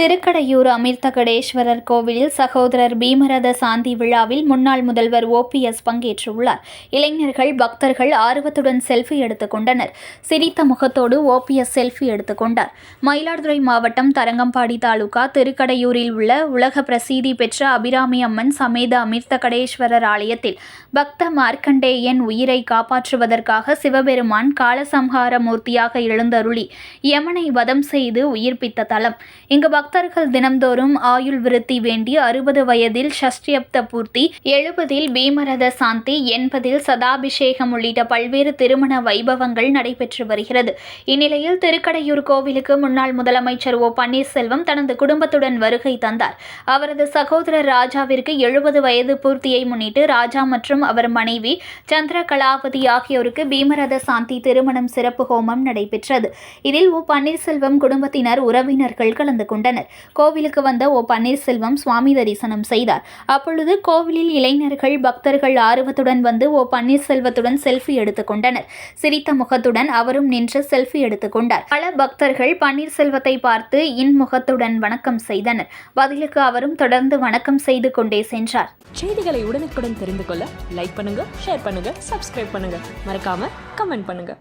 திருக்கடையூர் அமிர்தகடேஸ்வரர் கோவிலில் சகோதரர் பீமரத சாந்தி விழாவில் முன்னாள் முதல்வர் ஓபிஎஸ் பங்கேற்றுள்ளார். இளைஞர்கள் பக்தர்கள் ஆர்வத்துடன் செல்ஃபி எடுத்துக்கொண்டனர் சிரித்த முகத்தோடு ஓபிஎஸ் செல்ஃபி எடுத்துக்கொண்டார் மயிலாடுதுறை மாவட்டம் தரங்கம்பாடி தாலுகா திருக்கடையூரில் உள்ள உலக பிரசீதி பெற்ற அபிராமி அம்மன் சமேத அமிர்தகடேஸ்வரர் ஆலயத்தில் பக்த மார்க்கண்டேயன் உயிரை காப்பாற்றுவதற்காக சிவபெருமான் காலசம்ஹார மூர்த்தியாக எழுந்தருளி யமனை வதம் செய்து உயிர்ப்பித்த தலம். இங்கு பக்த பக்தர்கள் தினம்தோறும் ஆயுள் விருத்தி வேண்டி அறுபது வயதில் ஷஷ்டியப்த பூர்த்தி எழுபதில் பீமரத சாந்தி எண்பதில் சதாபிஷேகம் உள்ளிட்ட பல்வேறு திருமண வைபவங்கள் நடைபெற்று வருகிறது. இந்நிலையில் திருக்கடையூர் கோவிலுக்கு முன்னாள் முதலமைச்சர் ஓ பன்னீர்செல்வம் தனது குடும்பத்துடன் வருகை தந்தார். அவரது சகோதரர் ராஜாவிற்கு எழுபது வயது பூர்த்தியை முன்னிட்டு ராஜா மற்றும் அவர் மனைவி சந்திர கலாவதி ஆகியோருக்கு பீமரத சாந்தி திருமணம் சிறப்பு ஹோமம் நடைபெற்றது. இதில் ஓ பன்னீர்செல்வம் குடும்பத்தினர் உறவினர்கள் கலந்து கொண்டனர். கோவிலுக்கு வந்த ஓ பன்னீர்செல்வம் சுவாமி தரிசனம் செய்தார். அப்பொழுது கோவிலில் இளைஞர்கள் பக்தர்கள் ஆர்வத்துடன் வந்து ஓ பன்னீர்செல்வத்துடன் செல்ஃபி எடுத்துக் கொண்டனர். சிரித்த முகத்துடன் அவரும் நின்று செல்ஃபி எடுத்துக் கொண்டார். பல பக்தர்கள் பன்னீர்செல்வத்தை பார்த்து இன்முகத்துடன் வணக்கம் செய்தனர். பதிலுக்கு அவரும் தொடர்ந்து வணக்கம் செய்து கொண்டே சென்றார். செய்திகளை உடனுக்குடன் தெரிந்து கொள்ள லைக் பண்ணுங்க ஷேர் பண்ணுங்க சப்ஸ்கிரைப் பண்ணுங்க. மறக்காம கமெண்ட் பண்ணுங்க.